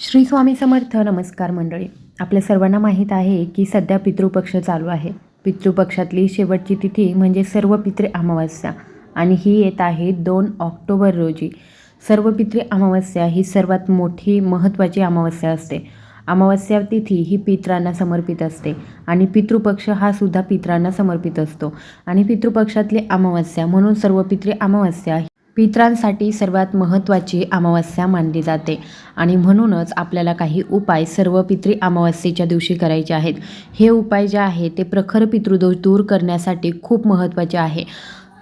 श्री स्वामी समर्थ नमस्कार मंडळी. आपल्या सर्वांना माहीत आहे की सध्या पितृपक्ष चालू आहे. पितृपक्षातली शेवटची तिथी म्हणजे सर्व पितृ अमावस्या आणि ही येत आहे दोन ऑक्टोबर रोजी. सर्व पितृ अमावस्या ही सर्वात मोठी महत्त्वाची अमावस्या असते. अमावस्या तिथी ही पित्रांना समर्पित असते आणि पितृपक्ष हा सुद्धा पित्रांना समर्पित असतो. आणि पितृपक्षातली अमावस्या म्हणून सर्व पितृ अमावस्या पित्रांसाठी सर्वात महत्त्वाची अमावस्या मानली जाते. आणि म्हणूनच आपल्याला काही उपाय सर्व पितृ अमावस्येच्या दिवशी करायचे आहेत. हे उपाय जे आहे ते प्रखर पितृदोष दूर करण्यासाठी खूप महत्त्वाचे आहे.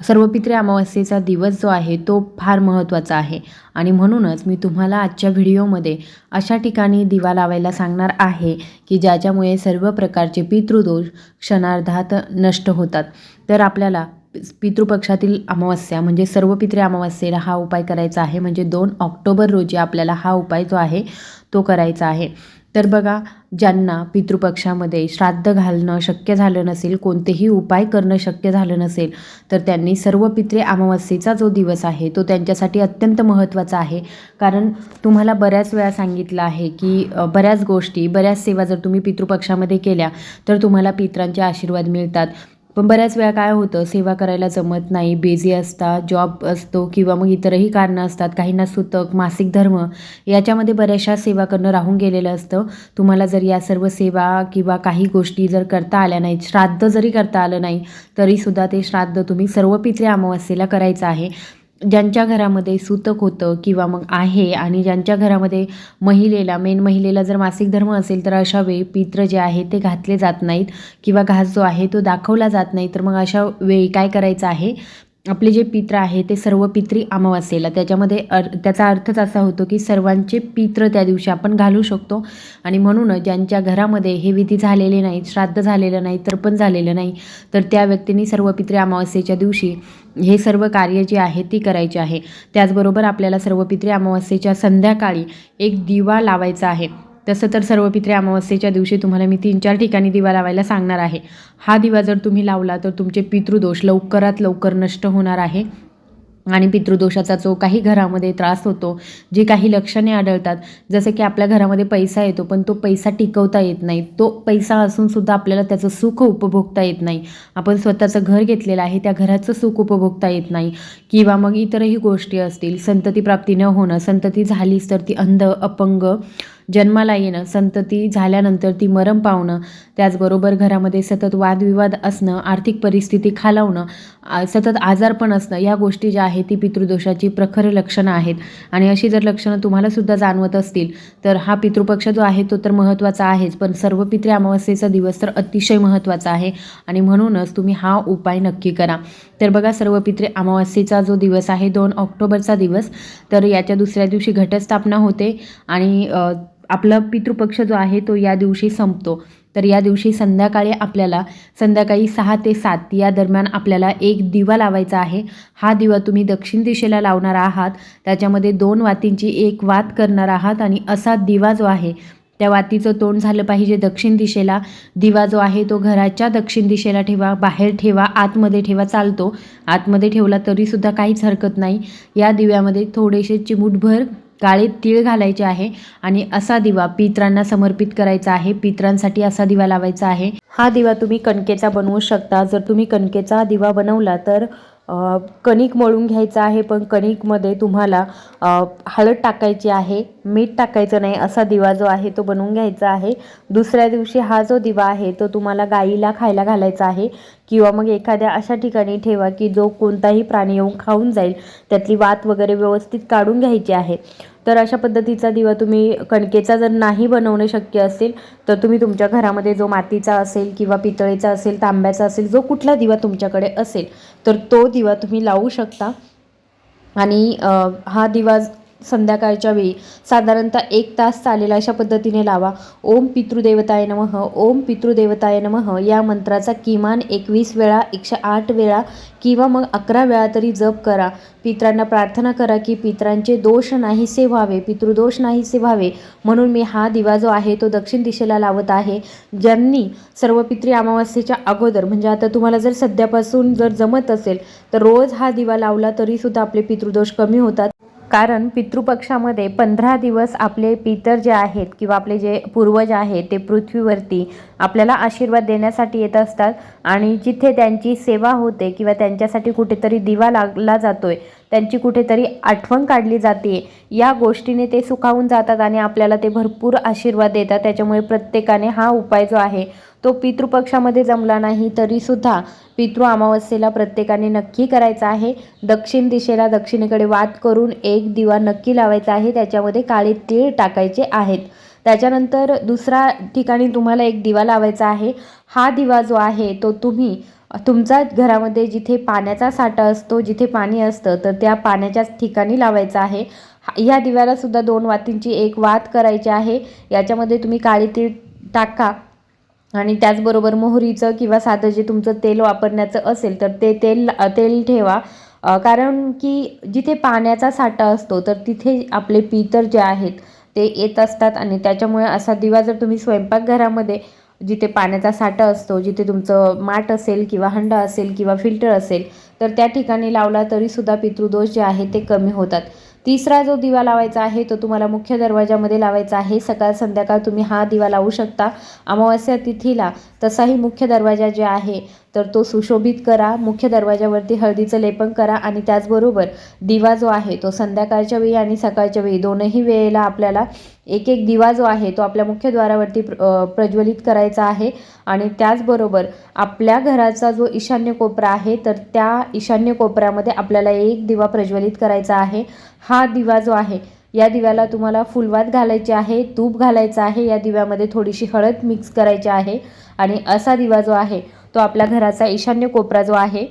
सर्व पितृ अमावस्येचा दिवस जो आहे तो फार महत्त्वाचा आहे. आणि म्हणूनच मी तुम्हाला आजच्या व्हिडिओमध्ये अशा ठिकाणी दिवा लावायला सांगणार आहे की ज्याच्यामुळे सर्व प्रकारचे पितृदोष क्षणार्धात नष्ट होतात. तर आपल्याला पितृपक्षातील अमावस्या म्हणजे सर्व पितृ अमावस्येला हा उपाय करायचा आहे. म्हणजे दोन ऑक्टोबर रोजी आपल्याला हा उपाय जो आहे तो करायचा आहे. तर बघा ज्यांना पितृपक्षामध्ये श्राद्ध घालणं शक्य झालं नसेल कोणतेही उपाय करणं शक्य झालं नसेल तर त्यांनी सर्व पित्रे अमावस्येचा जो दिवस आहे तो त्यांच्यासाठी अत्यंत महत्त्वाचा आहे. कारण तुम्हाला बऱ्याच वेळा सांगितलं आहे की बऱ्याच गोष्टी बऱ्याच सेवा जर तुम्ही पितृपक्षामध्ये केल्या तर तुम्हाला पित्रांचे आशीर्वाद मिळतात. पण बऱ्याच वेळा काय होतं सेवा करायला जमत नाही बेझी असतात जॉब असतो किंवा मग इतरही कारणं असतात काहींना सुतक मासिक धर्म याच्यामध्ये बऱ्याचशा सेवा करणं राहून गेलेलं असतं. तुम्हाला जर या सर्व सेवा किंवा काही गोष्टी जर करता आल्या नाहीत श्राद्ध जरी करता आलं नाही तरीसुद्धा ते श्राद्ध तुम्ही सर्व पित्रे अमावस्येला करायचं आहे. ज्यांच्या घरामध्ये सूतक होतं किंवा मग आहे आणि ज्यांच्या घरामध्ये महिलेला मेन महिलेला जर मासिक धर्म असेल तर अशा वेळी पित्र जे आहे ते घातले जात नाहीत किंवा घास जो आहे तो दाखवला जात नाही. तर मग अशा वेळी काय करायचं आहे? आपले जे पित्र आहे ते सर्व पित्री अमावस्येला. त्याच्यामध्ये अर त्याचा अर्थच असा होतो की सर्वांचे पित्र त्या दिवशी आपण घालू शकतो. आणि म्हणूनच ज्यांच्या घरामध्ये हे विधी झालेले नाहीत श्राद्ध झालेलं नाही तर्पण झालेलं नाही तर त्या व्यक्तींनी सर्व पित्री अमावस्येच्या दिवशी हे सर्व कार्य जे आहे ती करायची आहे. त्याचबरोबर आपल्याला सर्व पित्री अमावस्येच्या संध्याकाळी एक दिवा लावायचा आहे. तसं तर सर्व पित्रे अमावस्येच्या दिवशी तुम्हाला मी तीन चार ठिकाणी दिवा लावायला सांगणार आहे. हा दिवा जर तुम्ही लावला तर तुमचे पितृदोष लवकरात लवकर नष्ट होणार आहे. आणि पितृदोषाचा जो काही घरामध्ये त्रास होतो जी काही लक्षणे आढळतात जसं की आपल्या घरामध्ये पैसा येतो पण तो पैसा टिकवता येत नाही. तो पैसा असूनसुद्धा आपल्याला त्याचं सुख उपभोगता येत नाही. आपण स्वतःचं घर घेतलेलं आहे त्या घराचं सुख उपभोगता येत नाही. किंवा मग इतरही गोष्टी असतील संतती प्राप्ती न होणं संतती झालीच तर ती अंध अपंग जन्माला येणं संतती झाल्यानंतर ती मरम पावणं त्याचबरोबर घरामध्ये सतत वादविवाद असणं आर्थिक परिस्थिती खालावणं सतत आजारपण असणं या गोष्टी ज्या आहेत ती पितृदोषाची प्रखर लक्षणं आहेत. आणि अशी जर लक्षणं तुम्हालासुद्धा जाणवत असतील तर हा पितृपक्ष जो आहे तो तर महत्त्वाचा आहेच. पण सर्व पितृ अमावस्येचा दिवस तर अतिशय महत्त्वाचा आहे आणि म्हणूनच तुम्ही हा उपाय नक्की करा. तर बघा सर्व पितृ अमावस्येचा जो दिवस आहे दोन ऑक्टोबरचा दिवस तर याच्या दुसऱ्या दिवशी घटस्थापना होते आणि आपला पितृपक्ष जो आहे तो या दिवशी संपतो. तर या दिवशी संध्याकाळी आपल्याला संध्याकाळी सहा ते सात या दरम्यान आपल्याला एक दिवा लावायचा आहे. हा दिवा तुम्ही दक्षिण दिशेला लावणार आहात. त्याच्यामध्ये दोन वातींची एक वात करणार आहात आणि असा दिवा जो आहे त्या वातीचं तोंड झालं पाहिजे दक्षिण दिशेला. दिवा जो आहे तो घराच्या दक्षिण दिशेला ठेवा बाहेर ठेवा आतमध्ये ठेवा चालतो. आतमध्ये ठेवला तरीसुद्धा काहीच हरकत नाही. या दिव्यामध्ये थोडेसे चिमूटभर काळे तीळ घालायचे आहे आणि असा दिवा पित्रांना समर्पित करायचा आहे. पित्रांसाठी असा दिवा लावायचा आहे. हा दिवा तुम्ही कणकेचा बनवू शकता. जर तुम्ही कणकेचा दिवा बनवला तर कणिक मळून घ्यायचं आहे पण कणिकमध्ये तुम्हाला हळद टाकायची आहे मीठ टाकायचं नाही असा दिवा जो आहे तो बनवून घ्यायचा आहे. दुसऱ्या दिवशी हा जो दिवा आहे तो तुम्हाला गाईला खायला घालायचा आहे किंवा मग एखाद्या अशा ठिकाणी ठेवा की जो कोणताही प्राणी येऊन खाऊन जाईल त्यातली वात वगैरे व्यवस्थित काढून घ्यायची आहे. तर अशा पद्धतीचा दिवा तुम्ही कणकेचा जर नाही बनवणं शक्य असेल तर तुम्ही तुमच्या घरामध्ये जो मातीचा असेल किंवा पितळेचा असेल तांब्याचा असेल जो कुठला दिवा तुमच्याकडे असेल तर तो दिवा तुम्ही लावू शकता. आणि हा दिवा संध्याकाळच्या वेळी. साधारणतः एक तास चालेल अशा पद्धतीने लावा. ओम पितृदेवताय नमः ओम पितृदेवताय नमः या मंत्राचा किमान एकवीस वेळा एकशे आठ वेळा किंवा मग अकरा वेळा तरी जप करा. पित्रांना प्रार्थना करा की पित्रांचे दोष नाहीसे व्हावे पितृदोष नाहीसे व्हावे. म्हणून मी हा दिवा जो आहे तो दक्षिण दिशेला लावत आहे. ज्यांनी सर्व पित्री अमावस्येच्या अगोदर म्हणजे आता तुम्हाला जर सध्यापासून जर जमत असेल तर रोज हा दिवा लावला तरीसुद्धा आपले पितृदोष कमी होतात. कारण पितृपक्षामध्ये पंधरा दिवस आपले पितर जे आहेत किंवा आपले जे पूर्वज आहेत ते पृथ्वीवरती आपल्याला आशीर्वाद देण्यासाठी येत असतात आणि जिथे त्यांची सेवा होते किंवा त्यांच्यासाठी कुठेतरी दिवा लागला जातोय त्यांची कुठेतरी आठवण काढली जाते या गोष्टीने ते सुखावून जातात आणि आपल्याला ते भरपूर आशीर्वाद देतात. त्याच्यामुळे प्रत्येकाने हा उपाय जो आहे तो पितृपक्षामध्ये जमला नाही तरीसुद्धा पितृ अमावस्येला प्रत्येकाने नक्की करायचा आहे. दक्षिण दिशेला दक्षिणेकडे वाद करून एक दिवा नक्की लावायचा आहे. त्याच्यामध्ये काळे तीळ टाकायचे आहेत. त्याच्यानंतर दुसरा ठिकाणी तुम्हाला एक दिवा लावायचा आहे. हा दिवा जो आहे तो तुम्ही तुमचा घरामध्ये जिथे पाण्याचा साठा असतो जिथे पाणी असतं तर त्या पाण्याच्याच ठिकाणी लावायचा आहे. हा- दिव्याला सुद्धा दोन वातींची एक वात करायची आहे. याच्यामध्ये तुम्ही काळी तीळ टाका. आणि त्याचबरोबर मोहरीचं किंवा साधं जे तुमचं तेल वापरण्याचं असेल तर ते तेल तेल ठेवा. कारण की जिथे पाण्याचा साठा असतो तर तिथे आपले पितर जे आहेत ते येत असतात आणि त्याच्यामुळे असा दिवा जर तुम्ही स्वयंपाकघरामध्ये जिथे पाण्याचा साठा असतो जिथे तुमचं माठ असेल किंवा हंडा असेल किंवा फिल्टर असेल तर त्या ठिकाणी लावला तरीसुद्धा पितृदोष जे आहे ते कमी होतात. तिसरा जो दिवा लावायचा आहे तो तुम्हाला मुख्य दरवाजामध्ये लावायचा आहे. सकाळ संध्याकाळ तुम्ही हा दिवा लावू शकता. अमावस्या तिथीला तसाही मुख्य दरवाजा जे आहे तर तो सुशोभित करा मुख्य दरवाजावरती हळदीचं लेपन करा आणि त्याचबरोबर दिवा जो आहे तो संध्याकाळच्या वेळी आणि सकाळच्या वेळी दोनही वेळेला आपल्याला एक एक दिवा जो आहे तो आपल्या मुख्य द्वारावरती प्र प्रज्वलित करायचा आहे आणि त्याचबरोबर आपल्या घराचा जो ईशान्य कोपरा आहे तर त्या ईशान्य कोपऱ्यामध्ये आपल्याला एक दिवा प्रज्वलित करायचा आहे. हा दिवा जो आहे या दिव्याला तुम्हाला फुलवात घालायची आहे तूप घालायचं आहे या दिव्यामध्ये थोडीशी हळद मिक्स करायची आहे आणि असा दिवा जो आहे तो आपल्या घराचा ईशान्य कोपरा जो आहे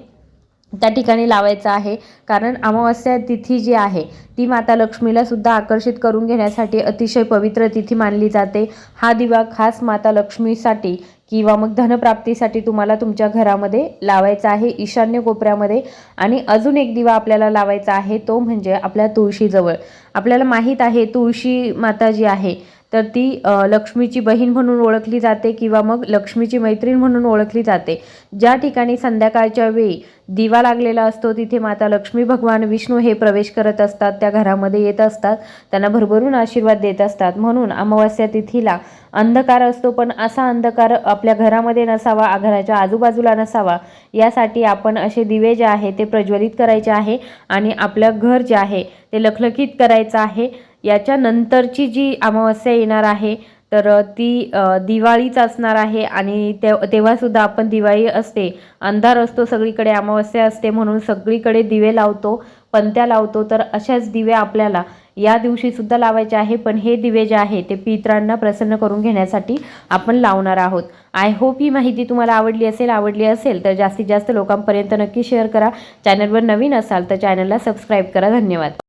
त्या ठिकाणी लावायचा आहे. कारण अमावस्या तिथी जी आहे ती माता लक्ष्मीला सुद्धा आकर्षित करून घेण्यासाठी अतिशय पवित्र तिथी मानली जाते. हा दिवा खास माता लक्ष्मीसाठी किंवा मग धनप्राप्तीसाठी तुम्हाला तुमच्या घरामध्ये लावायचा आहे ईशान्य कोपऱ्यामध्ये. आणि अजून एक दिवा आपल्याला लावायचा आहे तो म्हणजे आपल्या तुळशीजवळ. आपल्याला माहीत आहे तुळशी माता जी आहे तर ती लक्ष्मीची बहीण म्हणून ओळखली जाते किंवा मग लक्ष्मीची मैत्रीण म्हणून ओळखली जाते. ज्या ठिकाणी संध्याकाळच्या वेळी दिवा लागलेला असतो तिथे माता लक्ष्मी भगवान विष्णू हे प्रवेश करत असतात त्या घरामध्ये येत असतात त्यांना भरभरून आशीर्वाद देत असतात. म्हणून अमावस्या तिथीला अंधकार असतो पण असा अंधकार आपल्या घरामध्ये नसावा घराच्या आजूबाजूला नसावा यासाठी आपण असे दिवे जे आहे ते प्रज्वलित करायचे आहे आणि आपलं घर जे आहे ते लखलखीत करायचं आहे. याच्यानंतरची जी अमावस्या येणार आहे तर ती दिवाळीच असणार आहे आणि ते तेव्हासुद्धा आपण दिवाळी असते. अंधार असतो सगळीकडे अमावस्या असते म्हणून सगळीकडे दिवे लावतो. पंत्या लावतो तर अशाच दिवे आपल्याला या दिवशीसुद्धा लावायचे आहे. पण हे दिवे जे आहे ते पित्रांना प्रसन्न करून घेण्यासाठी आपण लावणार आहोत. आय होप ही माहिती तुम्हाला आवडली असेल आवडली असेल तर जास्तीत जास्त लोकांपर्यंत नक्की शेअर करा. चॅनलवर नवीन असाल तर चॅनलला सबस्क्राईब करा. धन्यवाद.